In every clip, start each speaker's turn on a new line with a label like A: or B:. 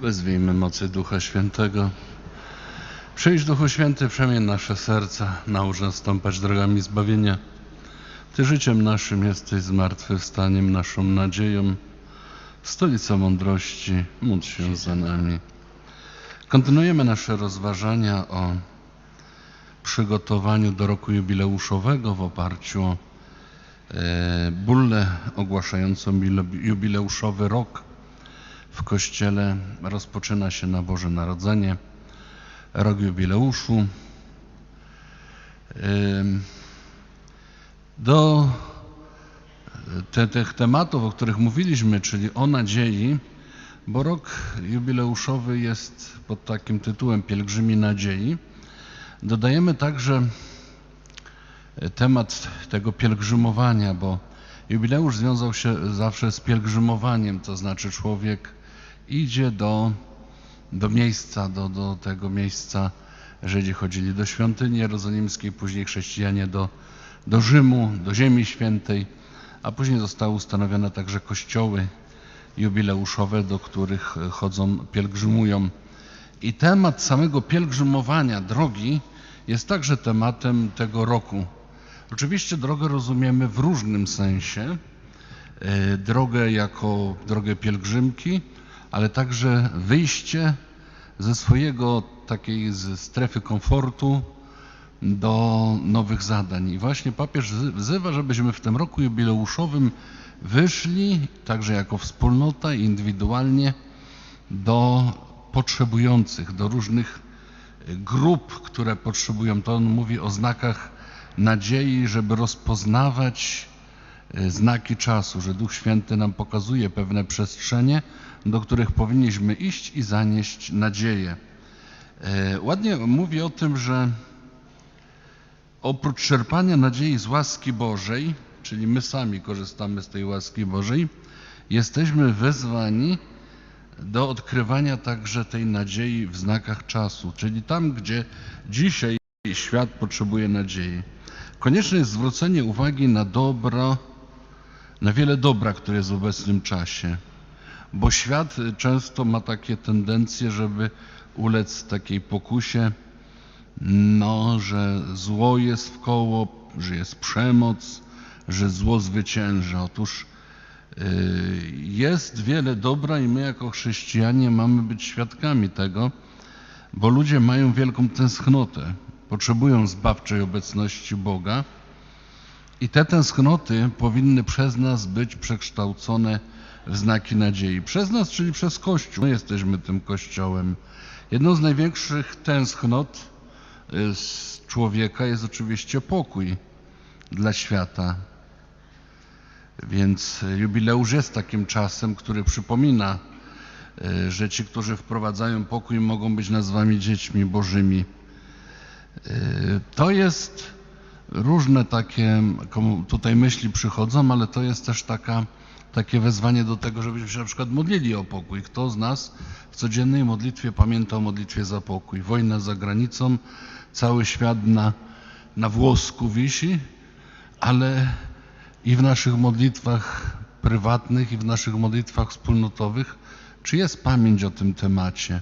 A: Wezwijmy mocy Ducha Świętego. Przyjdź Duchu Święty, przemień nasze serca, naucz nas stąpać drogami zbawienia. Ty życiem naszym jesteś zmartwychwstaniem, naszą nadzieją, stolicą mądrości, módl się za nami. Kontynuujemy nasze rozważania o przygotowaniu do roku jubileuszowego w oparciu o e, bullę ogłaszającą jubileuszowy rok. W Kościele rozpoczyna się na Boże Narodzenie, rok jubileuszu. Do te, tych tematów, o których mówiliśmy, czyli o nadziei, bo rok jubileuszowy jest pod takim tytułem Pielgrzymi Nadziei. Dodajemy także temat tego pielgrzymowania, bo jubileusz związał się zawsze z pielgrzymowaniem, to znaczy człowiek idzie do, do miejsca, do, do tego miejsca. Żydzi chodzili do świątyni jerozolimskiej, później chrześcijanie do, do Rzymu, do Ziemi Świętej, a później zostały ustanowione także kościoły jubileuszowe, do których chodzą, pielgrzymują. I temat samego pielgrzymowania drogi jest także tematem tego roku. Oczywiście drogę rozumiemy w różnym sensie. E, Drogę jako drogę pielgrzymki, ale także wyjście ze swojego takiej strefy komfortu do nowych zadań. I właśnie papież wzy- wzywa, żebyśmy w tym roku jubileuszowym wyszli także jako wspólnota i indywidualnie do potrzebujących, do różnych e, grup, które potrzebują. To on mówi o znakach nadziei, żeby rozpoznawać znaki czasu, że Duch Święty nam pokazuje pewne przestrzenie, do których powinniśmy iść i zanieść nadzieję. E, Ładnie mówi o tym, że oprócz czerpania nadziei z łaski Bożej, czyli my sami korzystamy z tej łaski Bożej, jesteśmy wezwani do odkrywania także tej nadziei w znakach czasu, czyli tam, gdzie dzisiaj świat potrzebuje nadziei. Konieczne jest zwrócenie uwagi na dobro, na wiele dobra, które jest w obecnym czasie, bo świat często ma takie tendencje, żeby ulec takiej pokusie, no, że zło jest w koło, że jest przemoc, że zło zwycięża. Otóż y, jest wiele dobra i my jako chrześcijanie mamy być świadkami tego, bo ludzie mają wielką tęsknotę, potrzebują zbawczej obecności Boga i te tęsknoty powinny przez nas być przekształcone w znaki nadziei. Przez nas, czyli przez Kościół. My jesteśmy tym Kościołem. Jedną z największych tęsknot y, z człowieka jest oczywiście pokój dla świata. Więc y, jubileusz jest takim czasem, który przypomina, y, że ci, którzy wprowadzają pokój, mogą być nazwani dziećmi bożymi. To jest różne takie tutaj myśli przychodzą, ale to jest też taka, takie wezwanie do tego, żebyśmy się na przykład modlili o pokój. Kto z nas w codziennej modlitwie pamięta o modlitwie za pokój? Wojna za granicą, cały świat na, na włosku wisi, ale i w naszych modlitwach prywatnych, i w naszych modlitwach wspólnotowych, czy jest pamięć o tym temacie?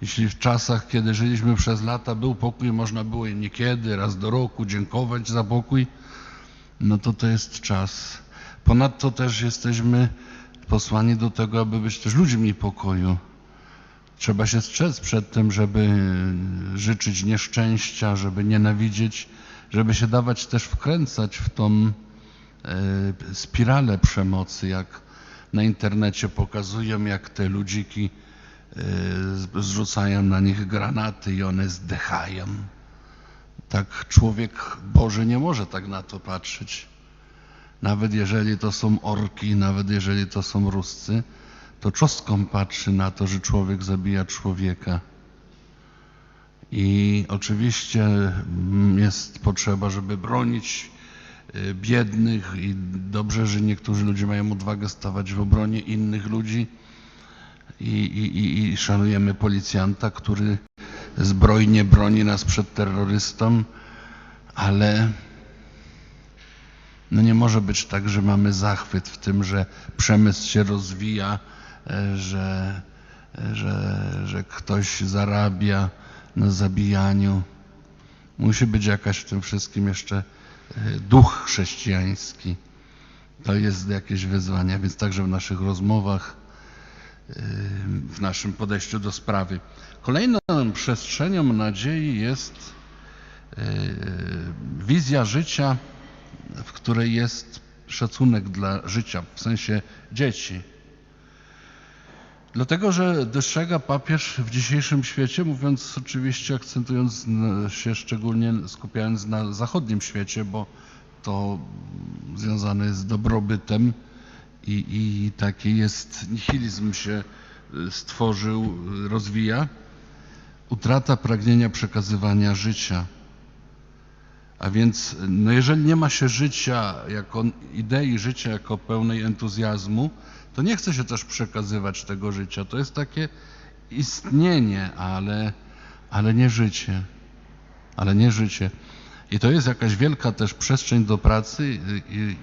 A: Jeśli w czasach, kiedy żyliśmy przez lata, był pokój, można było niekiedy, raz do roku dziękować za pokój, no to to jest czas. Ponadto też jesteśmy posłani do tego, aby być też ludźmi pokoju. Trzeba się strzec przed tym, żeby życzyć nieszczęścia, żeby nienawidzieć, żeby się dawać też wkręcać w tą e, spiralę przemocy, jak na internecie pokazują, jak te ludziki zrzucają na nich granaty i one zdychają. Tak człowiek Boży nie może tak na to patrzeć. Nawet jeżeli to są orki, nawet jeżeli to są Ruscy, to czostką patrzy na to, że człowiek zabija człowieka. I oczywiście mm, jest potrzeba, żeby bronić y, biednych i dobrze, że niektórzy ludzie mają odwagę stawać w obronie innych ludzi i, i, i, szanujemy policjanta, który zbrojnie broni nas przed terrorystą, ale no nie może być tak, że mamy zachwyt w tym, że przemysł się rozwija, e, że e, że, że ktoś zarabia na zabijaniu. Musi być jakaś w tym wszystkim jeszcze e, duch chrześcijański. To jest jakieś wyzwanie, więc także w naszych rozmowach, w naszym podejściu do sprawy. Kolejną przestrzenią nadziei jest e, wizja życia, w której jest szacunek dla życia, w sensie dzieci. Dlatego, że dostrzega papież w dzisiejszym świecie, mówiąc oczywiście, akcentując się szczególnie, skupiając na zachodnim świecie, bo to związane jest z dobrobytem i, i taki jest nihilizm się y, stworzył, y, rozwija. Utrata pragnienia przekazywania życia. A więc, no jeżeli nie ma się życia, jako idei życia, jako pełnej entuzjazmu, to nie chce się też przekazywać tego życia. To jest takie istnienie, ale, ale nie życie. Ale nie życie. I to jest jakaś wielka też przestrzeń do pracy. I-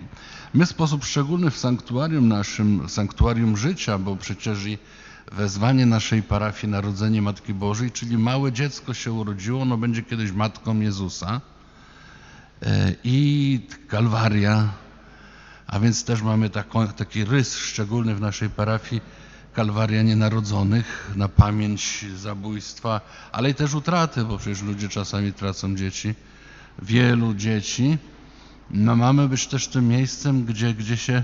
A: my w sposób szczególny w sanktuarium naszym, sanktuarium życia, bo przecież i wezwanie naszej parafii Narodzenie Matki Bożej, czyli małe dziecko się urodziło, ono będzie kiedyś matką Jezusa. E, I Kalwaria, a więc też mamy taką, taki rys szczególny w naszej parafii Kalwaria Nienarodzonych na pamięć zabójstwa, ale i też utraty, bo przecież ludzie czasami tracą dzieci, wielu dzieci. No mamy być też tym miejscem, gdzie, gdzie się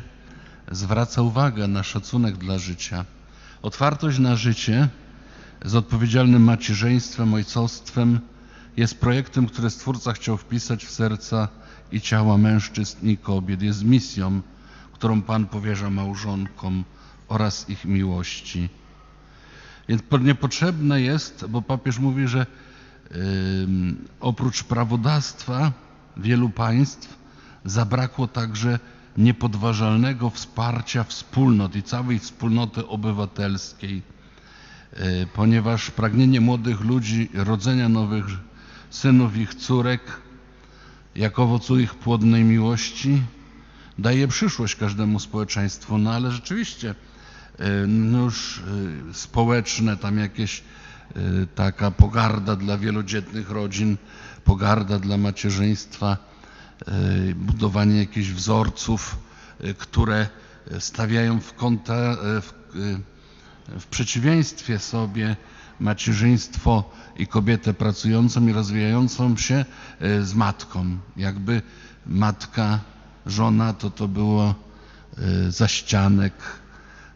A: zwraca uwagę na szacunek dla życia. Otwartość na życie z odpowiedzialnym macierzyństwem, ojcostwem jest projektem, który Stwórca chciał wpisać w serca i ciała mężczyzn i kobiet. Jest misją, którą Pan powierza małżonkom oraz ich miłości. Więc po- niepotrzebne jest, bo papież mówi, że oprócz prawodawstwa wielu państw zabrakło także niepodważalnego wsparcia wspólnot i całej wspólnoty obywatelskiej, y, ponieważ pragnienie młodych ludzi rodzenia nowych synów ich córek, jak owocu ich płodnej miłości, daje przyszłość każdemu społeczeństwu. No ale rzeczywiście y, no już y, społeczne, tam jakieś taka pogarda dla wielodzietnych rodzin, pogarda dla macierzyństwa, y, budowanie jakichś wzorców, y, które stawiają w, y, w, y, w przeciwieństwie sobie macierzyństwo i kobietę pracującą i rozwijającą się y, z matką. Jakby matka, żona to to było y, zaścianek,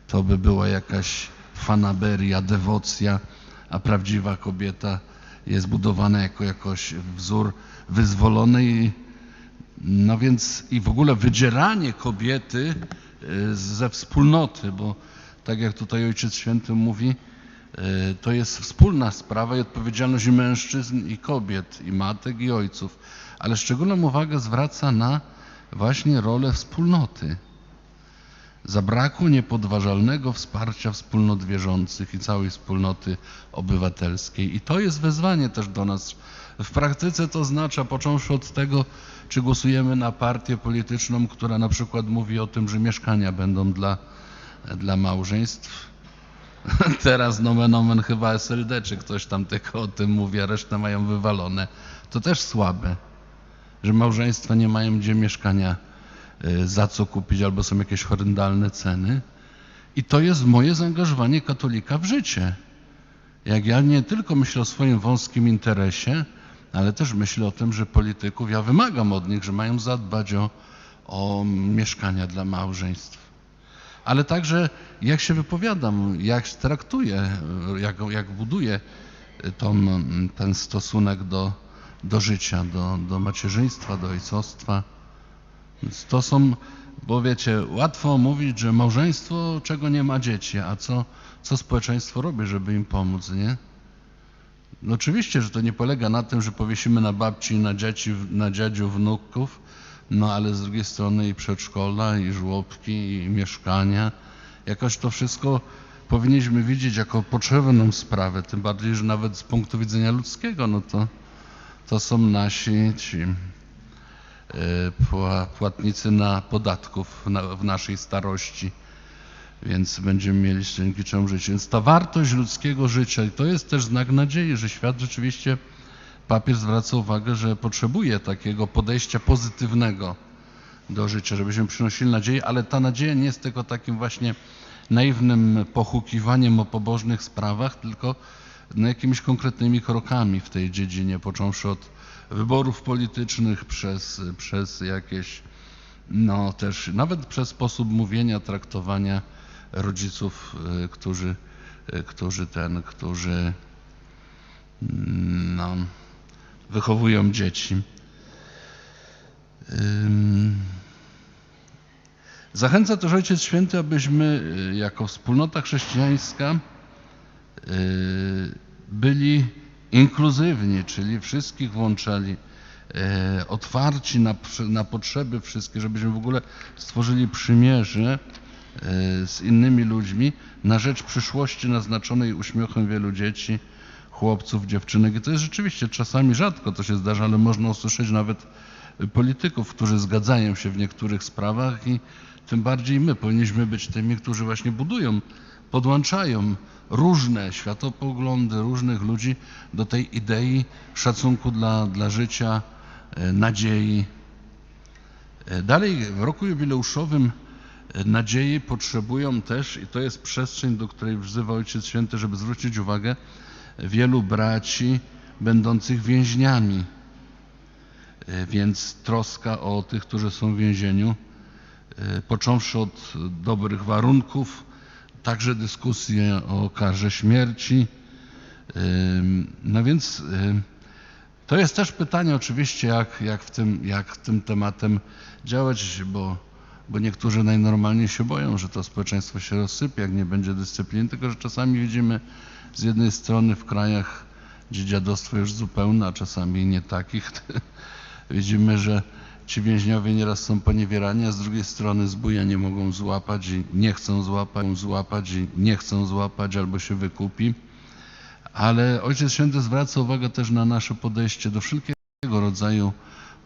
A: to by była jakaś fanaberia, dewocja, a prawdziwa kobieta jest budowana jako jakoś wzór wyzwolonej. No więc i w ogóle wydzieranie kobiety y, ze wspólnoty, bo tak jak tutaj Ojciec Święty mówi, y, to jest wspólna sprawa i odpowiedzialność i mężczyzn, i kobiet, i matek, i ojców. Ale szczególną uwagę zwraca na właśnie rolę wspólnoty. Zabrakło niepodważalnego wsparcia wspólnot wierzących i całej wspólnoty obywatelskiej. I to jest wezwanie też do nas. W praktyce to oznacza, począwszy od tego, czy głosujemy na partię polityczną, która na przykład mówi o tym, że mieszkania będą dla, dla małżeństw. Teraz nomen omen chyba SLD, czy ktoś tam tylko o tym mówi, a resztę mają wywalone. To też słabe, że małżeństwa nie mają gdzie mieszkania za co kupić, albo są jakieś horrendalne ceny. I to jest moje zaangażowanie katolika w życie. Jak ja nie tylko myślę o swoim wąskim interesie, ale też myślę o tym, że polityków, ja wymagam od nich, że mają zadbać o, o mieszkania dla małżeństw. Ale także jak się wypowiadam, jak traktuję, jak, jak buduję tą, ten stosunek do, do życia, do, do macierzyństwa, do ojcostwa. Więc to są, bo wiecie, łatwo mówić, że małżeństwo czego nie ma dzieci, a co, co społeczeństwo robi, żeby im pomóc, nie? No oczywiście, że to nie polega na tym, że powiesimy na babci, na dzieci, na dziadziów, wnuków, no ale z drugiej strony i przedszkola, i żłobki, i mieszkania. Jakoś to wszystko powinniśmy widzieć jako potrzebną sprawę, tym bardziej, że nawet z punktu widzenia ludzkiego, no to, to są nasi ci płatnicy na podatków w naszej starości. więc będziemy mieli dzięki czemu życie. Więc ta wartość ludzkiego życia, i to jest też znak nadziei, że świat rzeczywiście, papież zwraca uwagę, że potrzebuje takiego podejścia pozytywnego do życia, żebyśmy przynosili nadzieję, ale ta nadzieja nie jest tylko takim właśnie naiwnym pochukiwaniem o pobożnych sprawach, tylko no, jakimiś konkretnymi krokami w tej dziedzinie, począwszy od wyborów politycznych, przez, przez jakieś, no też nawet przez sposób mówienia, traktowania rodziców, y, którzy, y, którzy ten, którzy mm, no, wychowują dzieci. Zachęca też Ojciec Święty, abyśmy y, jako wspólnota chrześcijańska byli inkluzywni, czyli wszystkich włączali, y, otwarci na, na potrzeby wszystkie, żebyśmy w ogóle stworzyli przymierze y, z innymi ludźmi na rzecz przyszłości naznaczonej uśmiechem wielu dzieci, chłopców, dziewczynek. I to jest rzeczywiście czasami rzadko to się zdarza, ale można usłyszeć nawet polityków, którzy zgadzają się w niektórych sprawach i tym bardziej my powinniśmy być tymi, którzy właśnie budują, podłączają różne światopoglądy różnych ludzi do tej idei szacunku dla, dla życia, e, nadziei. E, Dalej w roku jubileuszowym e, nadziei potrzebują też, i to jest przestrzeń, do której wzywa Ojciec Święty, żeby zwrócić uwagę, wielu braci będących więźniami. Więc troska o tych, którzy są w więzieniu, począwszy od dobrych warunków, także dyskusje o karze śmierci. No więc to jest też pytanie oczywiście, jak, jak, w, tym, jak tym tematem działać, bo, bo niektórzy najnormalniej się boją, że to społeczeństwo się rozsypie, jak nie będzie dyscypliny, tylko że czasami widzimy z jednej strony w krajach, gdzie dziadostwo już zupełne, a czasami nie takich, widzimy, że ci więźniowie nieraz są poniewierani, a z drugiej strony zbója nie mogą złapać i nie chcą złapać, złapać i nie chcą złapać albo się wykupi. Ale Ojciec Święty zwraca uwagę też na nasze podejście do wszelkiego rodzaju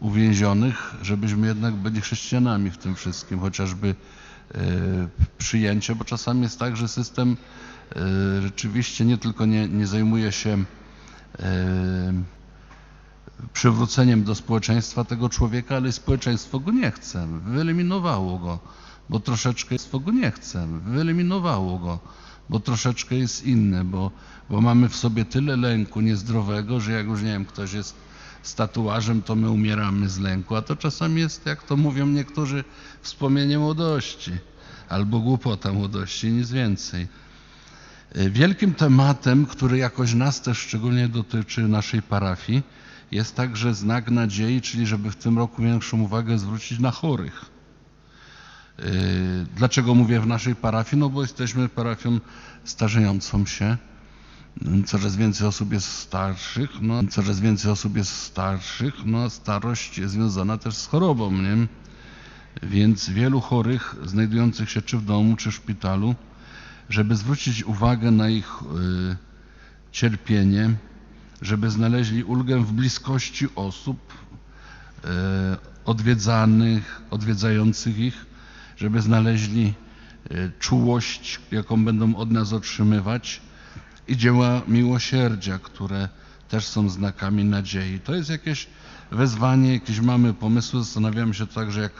A: uwięzionych, żebyśmy jednak byli chrześcijanami w tym wszystkim, chociażby e, przyjęcie, bo czasami jest tak, że system e, rzeczywiście nie tylko nie, nie zajmuje się e, przywróceniem do społeczeństwa tego człowieka, ale społeczeństwo go nie chce, wyeliminowało go, bo troszeczkę społeczeństwo go nie chce, wyeliminowało go, bo troszeczkę jest inny, bo, bo mamy w sobie tyle lęku niezdrowego, że jak już nie wiem, ktoś jest z tatuażem, to my umieramy z lęku, a to czasami jest, jak to mówią niektórzy, wspomnienie młodości albo głupota młodości, nic więcej. Wielkim tematem, który jakoś nas też szczególnie dotyczy naszej parafii, jest także znak nadziei, czyli żeby w tym roku większą uwagę zwrócić na chorych. Yy, Dlaczego mówię w naszej parafii? No bo jesteśmy parafią starzejącą się. Coraz więcej osób jest starszych, no coraz więcej osób jest starszych, no starość jest związana też z chorobą, nie? Więc wielu chorych znajdujących się czy w domu, czy w szpitalu, żeby zwrócić uwagę na ich yy, cierpienie, żeby znaleźli ulgę w bliskości osób e, odwiedzanych, odwiedzających ich, żeby znaleźli e, czułość, jaką będą od nas otrzymywać i dzieła miłosierdzia, które też są znakami nadziei. To jest jakieś wezwanie, jakieś mamy pomysły, zastanawiamy się także, jak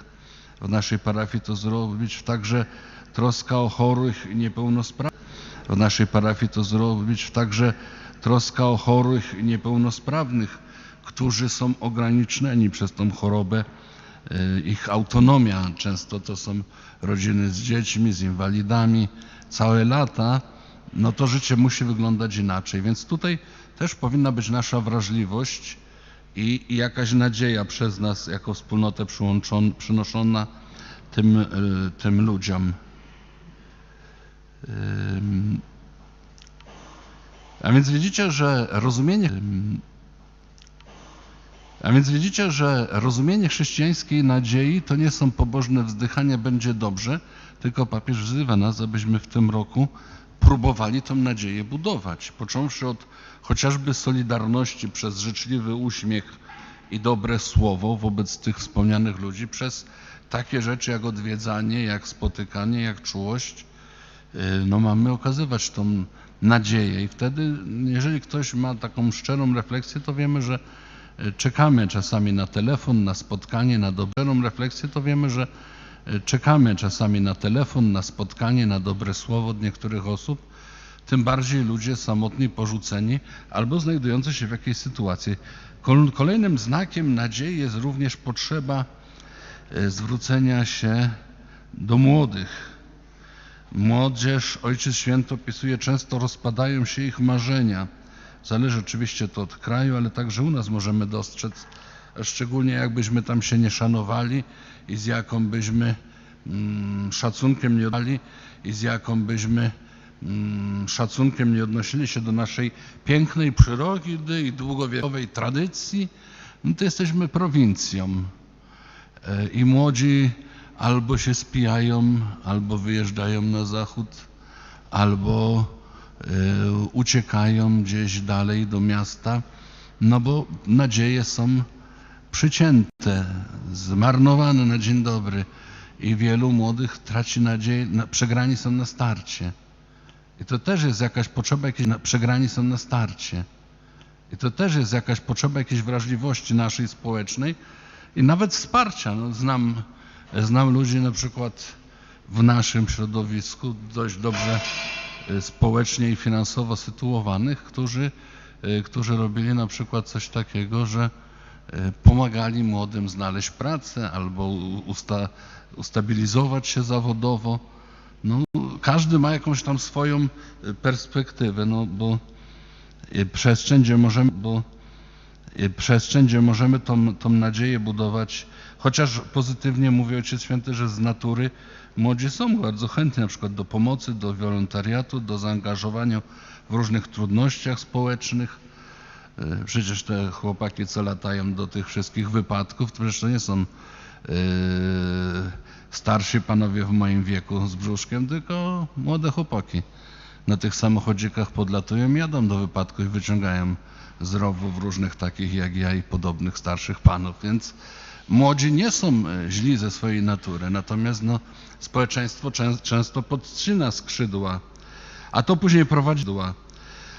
A: w naszej parafii to zrobić, także troska o chorych i niepełnosprawnych. W naszej parafii to zrobić także troska o chorych niepełnosprawnych, którzy są ograniczeni przez tą chorobę, y, ich autonomia. Często to są rodziny z dziećmi, z inwalidami, całe lata. No to życie musi wyglądać inaczej. Więc tutaj też powinna być nasza wrażliwość i, i jakaś nadzieja przez nas jako wspólnotę przynoszona tym, y, tym ludziom. A więc widzicie, że rozumienie. A więc widzicie, że rozumienie chrześcijańskiej nadziei to nie są pobożne wzdychania, będzie dobrze, tylko papież wzywa nas, abyśmy w tym roku próbowali tą nadzieję budować. Począwszy od chociażby solidarności przez życzliwy uśmiech i dobre słowo wobec tych wspomnianych ludzi, przez takie rzeczy jak odwiedzanie, jak spotykanie, jak czułość, y, no mamy okazywać tą nadzieję i wtedy, jeżeli ktoś ma taką szczerą refleksję, to wiemy, że y, czekamy czasami na telefon, na spotkanie, na dobrą refleksję, to wiemy, że y, czekamy czasami na telefon, na spotkanie, na dobre słowo od niektórych osób, tym bardziej ludzie samotni, porzuceni albo znajdujący się w jakiejś sytuacji. Kol- Kolejnym znakiem nadziei jest również potrzeba e, zwrócenia się do młodych. Młodzież, Ojciec Święty opisuje, często rozpadają się ich marzenia. Zależy oczywiście to od kraju, ale także u nas możemy dostrzec, szczególnie jakbyśmy tam się nie szanowali i z jaką byśmy mm, szacunkiem nie odali i z jaką byśmy mm, szacunkiem nie odnosili się do naszej pięknej przyrody i długowiekowej tradycji, no to jesteśmy prowincją. E, I młodzi albo się spijają, albo wyjeżdżają na zachód, albo e, uciekają gdzieś dalej do miasta, no bo nadzieje są przycięte, zmarnowane na dzień dobry i wielu młodych traci nadzieję, na, przegrani są na starcie. I to też jest jakaś potrzeba, jakieś na, przegrani są na starcie. I to też jest jakaś potrzeba jakiejś wrażliwości naszej społecznej i nawet wsparcia. No, znam, znam ludzi na przykład w naszym środowisku dość dobrze e, społecznie i finansowo sytuowanych, którzy, e, którzy robili na przykład coś takiego, że e, pomagali młodym znaleźć pracę albo usta, ustabilizować się zawodowo. No, każdy ma jakąś tam swoją perspektywę, no bo przestrzeń, gdzie możemy, bo przestrzeń, gdzie możemy tą, tą nadzieję budować, chociaż pozytywnie mówi Ojciec Święty, że z natury młodzi są bardzo chętni na przykład do pomocy, do wolontariatu, do zaangażowania w różnych trudnościach społecznych. E, Przecież te chłopaki, co latają do tych wszystkich wypadków, to przecież to nie są e, starsi panowie w moim wieku z brzuszkiem, tylko młode chłopaki. Na tych samochodzikach podlatują, jadą do wypadku i wyciągają z rowów różnych takich jak ja i podobnych starszych panów. Więc młodzi nie są e, źli ze swojej natury, natomiast no, społeczeństwo czę, często podcina skrzydła, a to później prowadzi do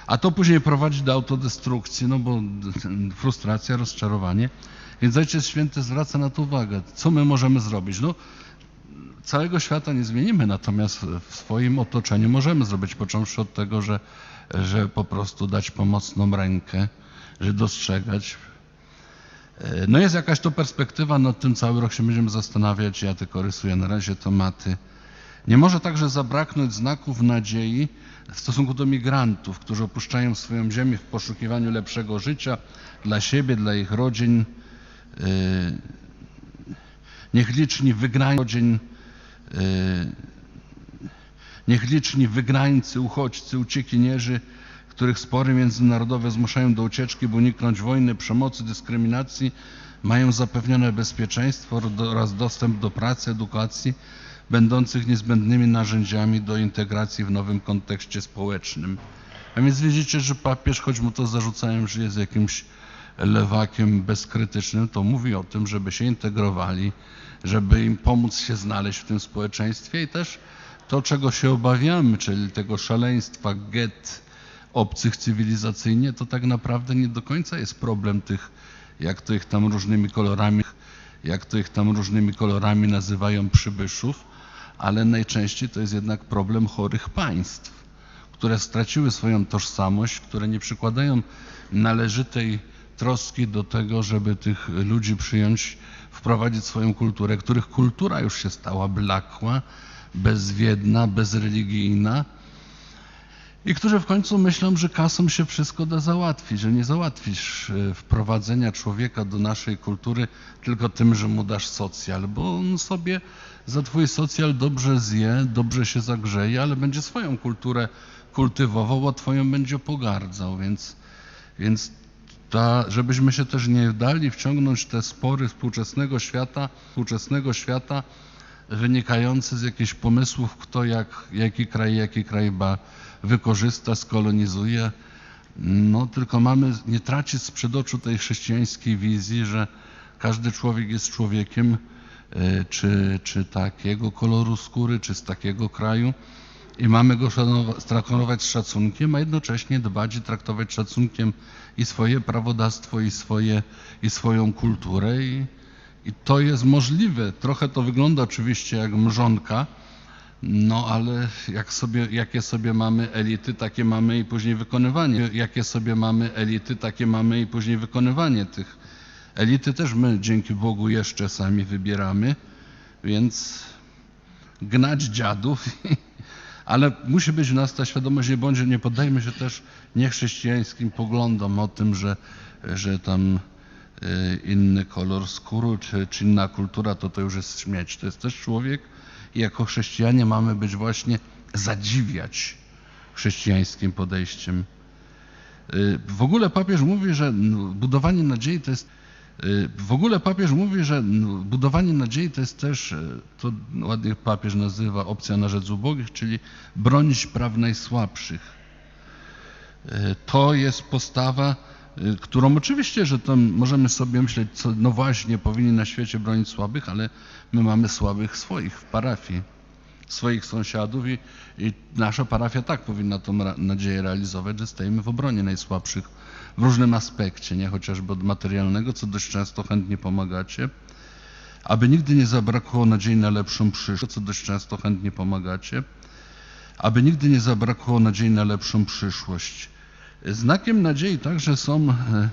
A: a to później prowadzi do autodestrukcji, no bo frustracja, rozczarowanie. Więc Ojciec Święty zwraca na to uwagę. Co my możemy zrobić? No, całego świata nie zmienimy, natomiast w swoim otoczeniu możemy zrobić, począwszy od tego, że, że po prostu dać pomocną rękę, że dostrzegać. E, No jest jakaś to perspektywa, nad tym cały rok się będziemy zastanawiać, ja tylko rysuję na razie tematy. Nie może także zabraknąć znaków nadziei w stosunku do migrantów, którzy opuszczają swoją ziemię w poszukiwaniu lepszego życia dla siebie, dla ich rodzin. Yy, Niech liczni wygrańcy, rodzin, niech liczni wygrańcy, uchodźcy, uciekinierzy, których spory międzynarodowe zmuszają do ucieczki, by uniknąć wojny, przemocy, dyskryminacji, mają zapewnione bezpieczeństwo oraz dostęp do pracy, edukacji, będących niezbędnymi narzędziami do integracji w nowym kontekście społecznym. A więc widzicie, że papież, choć mu to zarzucają, że jest jakimś lewakiem bezkrytycznym, to mówi o tym, żeby się integrowali, żeby im pomóc się znaleźć w tym społeczeństwie i też to, czego się obawiamy, czyli tego szaleństwa, get obcych cywilizacyjnie, to tak naprawdę nie do końca jest problem tych, jak to ich tam różnymi kolorami, jak to ich tam różnymi kolorami nazywają przybyszów, ale najczęściej to jest jednak problem chorych państw, które straciły swoją tożsamość, które nie przykładają należytej troski do tego, żeby tych ludzi przyjąć, wprowadzić swoją kulturę, których kultura już się stała blakła, bezwiedna, bezreligijna i którzy w końcu myślą, że kasą się wszystko da załatwić, że nie załatwisz e, wprowadzenia człowieka do naszej kultury tylko tym, że mu dasz socjal, bo on sobie za twój socjal dobrze zje, dobrze się zagrzeje, ale będzie swoją kulturę kultywował, a twoją będzie pogardzał, więc, więc ta, żebyśmy się też nie dali wciągnąć te spory współczesnego świata, współczesnego świata wynikające z jakichś pomysłów, kto jak, jaki kraj, jaki kraj ba, wykorzysta, skolonizuje. No tylko mamy nie tracić sprzed oczu tej chrześcijańskiej wizji, że każdy człowiek jest człowiekiem, e, czy, czy takiego koloru skóry, czy z takiego kraju, i mamy go traktować z szacunkiem, a jednocześnie dbać i traktować szacunkiem i swoje prawodawstwo, i, swoje, i swoją kulturę. I, I to jest możliwe. Trochę to wygląda oczywiście jak mrzonka, no ale jak sobie, jakie sobie mamy elity, takie mamy i później wykonywanie. Jakie sobie mamy elity, takie mamy i później wykonywanie tych elity też my dzięki Bogu jeszcze sami wybieramy, więc gnać dziadów, ale musi być w nas ta świadomość, nie bądź, nie poddajmy się też niechrześcijańskim poglądom o tym, że, że tam y, inny kolor skóry czy, czy inna kultura, to to już jest śmieć. To jest też człowiek i jako chrześcijanie mamy być właśnie zadziwiać chrześcijańskim podejściem. Y, W ogóle papież mówi, że budowanie nadziei to jest. Y, W ogóle papież mówi, że budowanie nadziei to jest też, y, to ładnie papież nazywa opcja na rzecz ubogich, czyli bronić praw najsłabszych. Y, To jest postawa, którą oczywiście, że tam możemy sobie myśleć, co no właśnie powinni na świecie bronić słabych, ale my mamy słabych swoich w parafii, swoich sąsiadów i, i nasza parafia tak powinna tą nadzieję realizować, że stajemy w obronie najsłabszych w różnym aspekcie, nie chociażby od materialnego, co dość często chętnie pomagacie, aby nigdy nie zabrakło nadziei na lepszą przyszłość, co dość często chętnie pomagacie, aby nigdy nie zabrakło nadziei na lepszą przyszłość. Znakiem nadziei także są e,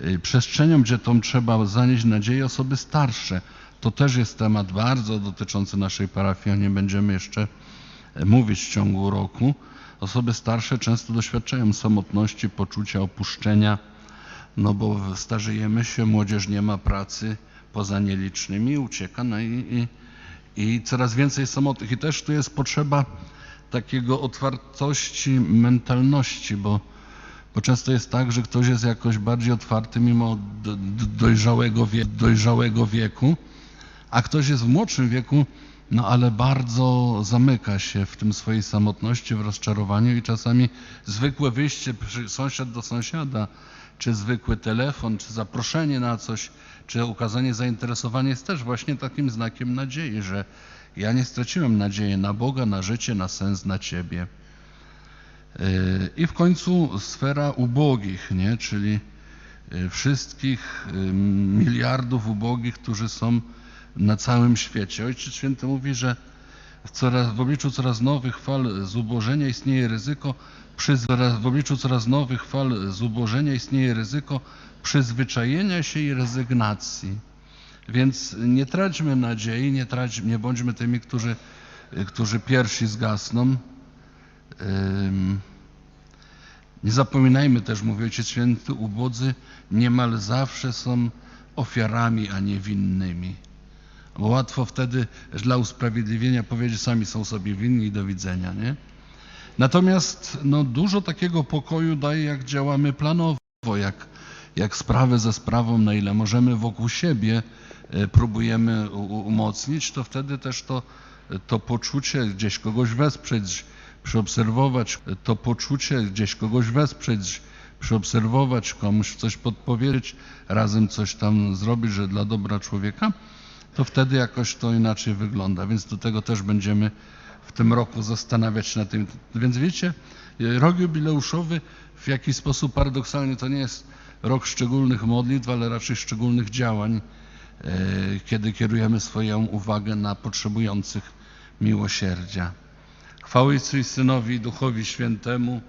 A: e, przestrzenią, gdzie tą trzeba zanieść nadzieję osoby starsze. To też jest temat bardzo dotyczący naszej parafii, o nim będziemy jeszcze e, mówić w ciągu roku. Osoby starsze często doświadczają samotności, poczucia opuszczenia, no bo starzejemy się, młodzież nie ma pracy poza nielicznymi, ucieka, no i, i, i coraz więcej samotnych. I też tu jest potrzeba takiego otwartości mentalności, bo, bo często jest tak, że ktoś jest jakoś bardziej otwarty mimo do, do, dojrzałego, wie, dojrzałego wieku, a ktoś jest w młodszym wieku, no ale bardzo zamyka się w tym swojej samotności, w rozczarowaniu i czasami zwykłe wyjście sąsiad do sąsiada, czy zwykły telefon, czy zaproszenie na coś, czy ukazanie zainteresowania jest też właśnie takim znakiem nadziei, że ja nie straciłem nadziei na Boga, na życie, na sens, na Ciebie. Yy, I w końcu sfera ubogich, nie? czyli yy, wszystkich yy, miliardów ubogich, którzy są na całym świecie. Ojciec Święty mówi, że w, coraz, w obliczu coraz nowych fal zubożenia istnieje ryzyko, przyzwycza- w obliczu coraz nowych fal zubożenia istnieje ryzyko przyzwyczajenia się i rezygnacji. Więc nie traćmy nadziei, nie, trać, nie bądźmy tymi, którzy, którzy pierwsi zgasną. Ym, Nie zapominajmy też, mówi Ojciec Święty, ubodzy niemal zawsze są ofiarami, a nie winnymi. Bo łatwo wtedy dla usprawiedliwienia powiedzieć, sami są sobie winni i do widzenia, nie? Natomiast no, dużo takiego pokoju daje, jak działamy planowo, jak, jak sprawę ze sprawą, na ile możemy wokół siebie e, próbujemy umocnić, to wtedy też to, to poczucie gdzieś kogoś wesprzeć, przyobserwować, to poczucie gdzieś kogoś wesprzeć, przyobserwować, komuś coś podpowiedzieć, razem coś tam zrobić, że dla dobra człowieka, to wtedy jakoś to inaczej wygląda. Więc do tego też będziemy w tym roku zastanawiać się nad tym. Więc wiecie, rok jubileuszowy w jakiś sposób paradoksalnie to nie jest rok szczególnych modlitw, ale raczej szczególnych działań, e, kiedy kierujemy swoją uwagę na potrzebujących miłosierdzia. Chwały i Synowi Duchowi Świętemu,